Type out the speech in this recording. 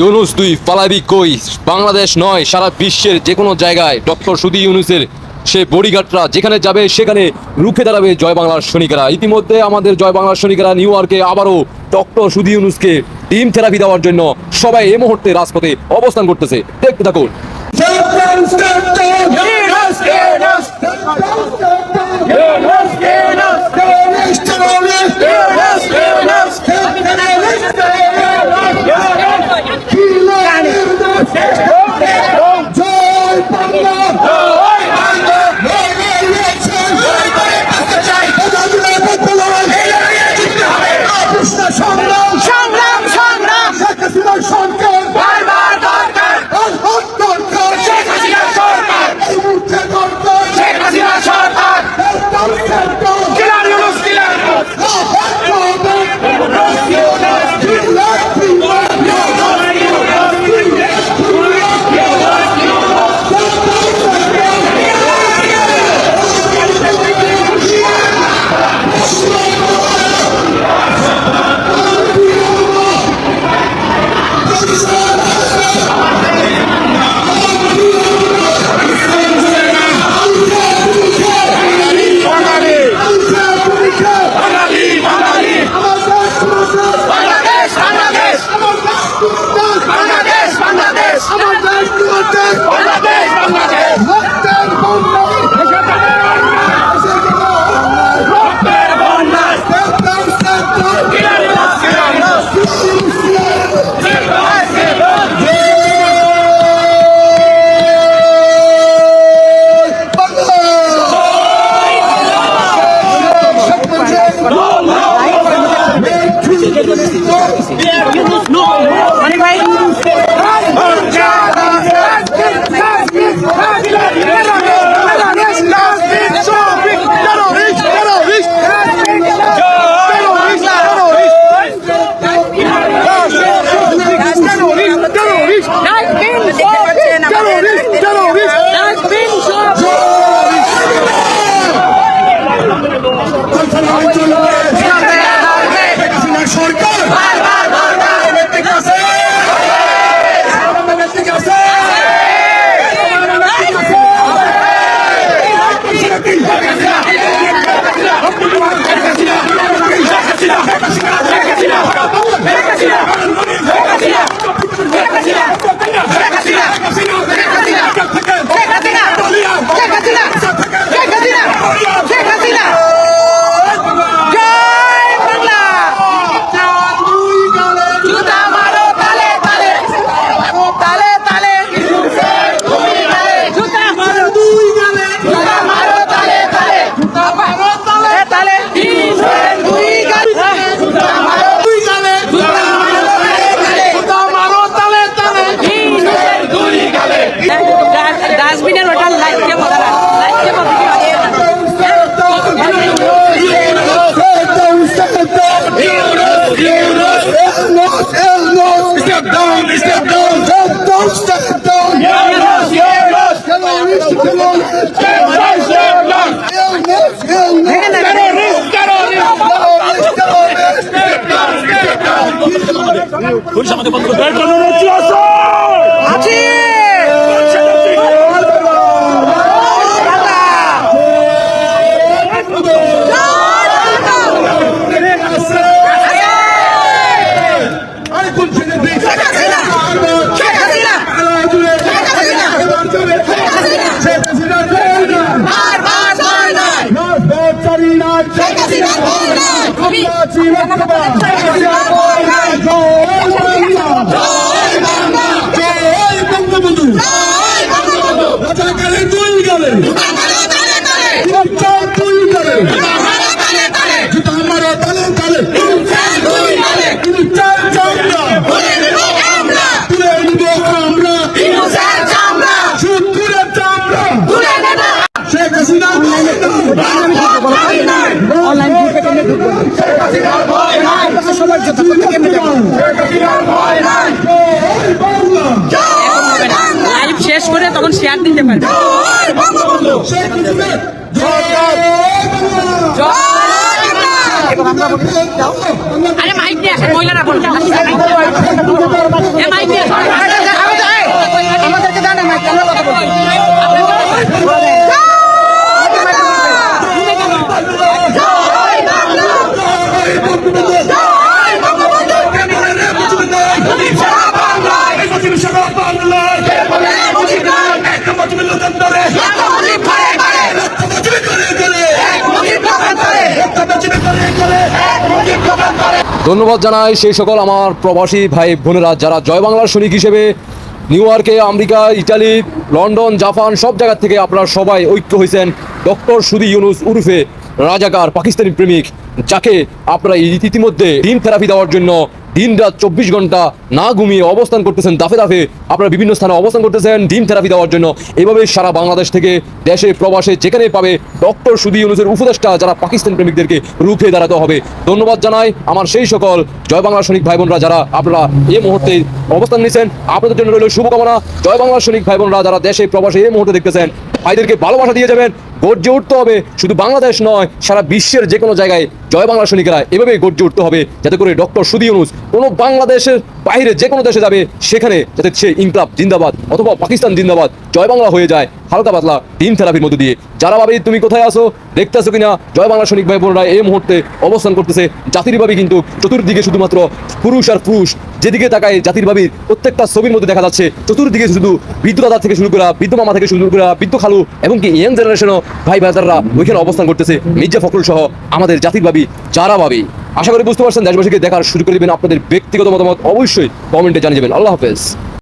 ইউনুস দুই পালাবি কই? বাংলাদেশ নয়, সারা বিশ্বের যে কোনো জায়গায় ডক্টর সুদি ইউনুসের সে বড়িঘাটরা যেখানে যাবে, সেখানে রুখে দাঁড়াবে জয় বাংলার সৈনিকেরা। ইতিমধ্যে আমাদের জয় বাংলার সৈনিকেরা নিউ ইয়র্কে আবারও ডক্টর সুদি ইউনুসকে টিম থেরাপি দেওয়ার জন্য সবাই এই মুহূর্তে রাজপথে অবস্থান করতেছে। দেখতে থাকুন। Brasil! পুলিশ আমাকে বন্ধ করে আমি লাইভ শেষ করে তখন শেয়ার দিতে পারবে আরে মাইক নিয়ে আসেন, মহিলারা বলবেন মাইক নিয়ে আসেন। ধন্যবাদ জানাই সেই সকল আমার প্রবাসী ভাই বোনেরা যারা জয় বাংলার সৈনিক হিসেবে নিউ ইয়র্কে, আমেরিকা, ইটালি, লন্ডন, জাপান সব জায়গা থেকে আপনারা সবাই ঐক্য হয়েছেন। ডক্টর সুদি ইউনুস উরুফে রাজাকার পাকিস্তানি প্রেমিক, যাকে আপনারা ইতিমধ্যে ডিম থেরাপি দেওয়ার জন্য দিন রাত চব্বিশ ঘণ্টা না ঘুমিয়ে অবস্থান করতেছেন দাফে দাফে। আপনারা বিভিন্ন স্থানে অবস্থান করতেছেন, ডিম থেরাপি দেওয়ার জন্য। এভাবে সারা বাংলাদেশ থেকে দেশে, প্রবাসে যেখানে পাবে, ডক্টর সুদি ইউনুসের উপদেষ্টা যারা পাকিস্তান প্রেমিকদেরকে রুখে দাঁড়াতে হবে। ধন্যবাদ জানাই আমার সেই সকল জয় বাংলা সৈনিক ভাই বোনরা যারা আপনারা এই মুহূর্তে অবস্থান নিয়েছেন। আপনাদের জন্য রইল শুভকামনা। জয় বাংলা সৈনিক ভাই বোনরা যারা দেশে, প্রবাসে এই মুহূর্তে দেখতেছেন, ভাইদেরকে ভালোবাসা দিয়ে যাবেন। গর্জে উঠতে হবে। শুধু বাংলাদেশ নয়, সারা বিশ্বের যে কোনো জায়গায় জয় বাংলা সৈনিকেরা এভাবেই গর্জে উঠতে হবে, যাতে করে ডক্টর সুদী অনুজ কোনো বাংলাদেশের বাইরে যে কোনো দেশে যাবে, সেখানে যাতে সে ইনকলাব জিন্দাবাদ অথবা পাকিস্তান জিন্দাবাদ জয় বাংলা হয়ে যায়। হালকা পাতলা ডিম থেরাপির মধ্যে দিয়ে। যারা ভাবে তুমি কোথায় আসো দেখতে আসো কিনা, জয় বাংলা সৈনিক ভাই বোনরা, এই মুহূর্তে অবস্থান করতেছে জাতির ভাবি কিন্তু চতুর্দিকে শুধুমাত্র পুরুষ আর পুরুষ। যেদিকে তাকায় জাতির ভাবির প্রত্যেকটা ছবির মধ্যে দেখা যাচ্ছে, চতুর্দিকে শুধু বৃদ্ধ দাদা থেকে শুরু করা বৃদ্ধ মামা থেকে শুরু করা বৃদ্ধ খালু এবং কি ইয়াং জেনারেশনও ভাই ভাইদাররা ওইখানে অবস্থান করতেছে, মির্জা ফখরুল সহ আমাদের জাতির ভাবি যারা ভাবি। আশা করি বুঝতে পারছেন, দেশবাসীকে দেখার শুরু করে দিবেন আপনাদের ব্যক্তিগত মতামত অবশ্যই কমেন্টে জানিয়ে যাবেন। আল্লাহ হাফেজ।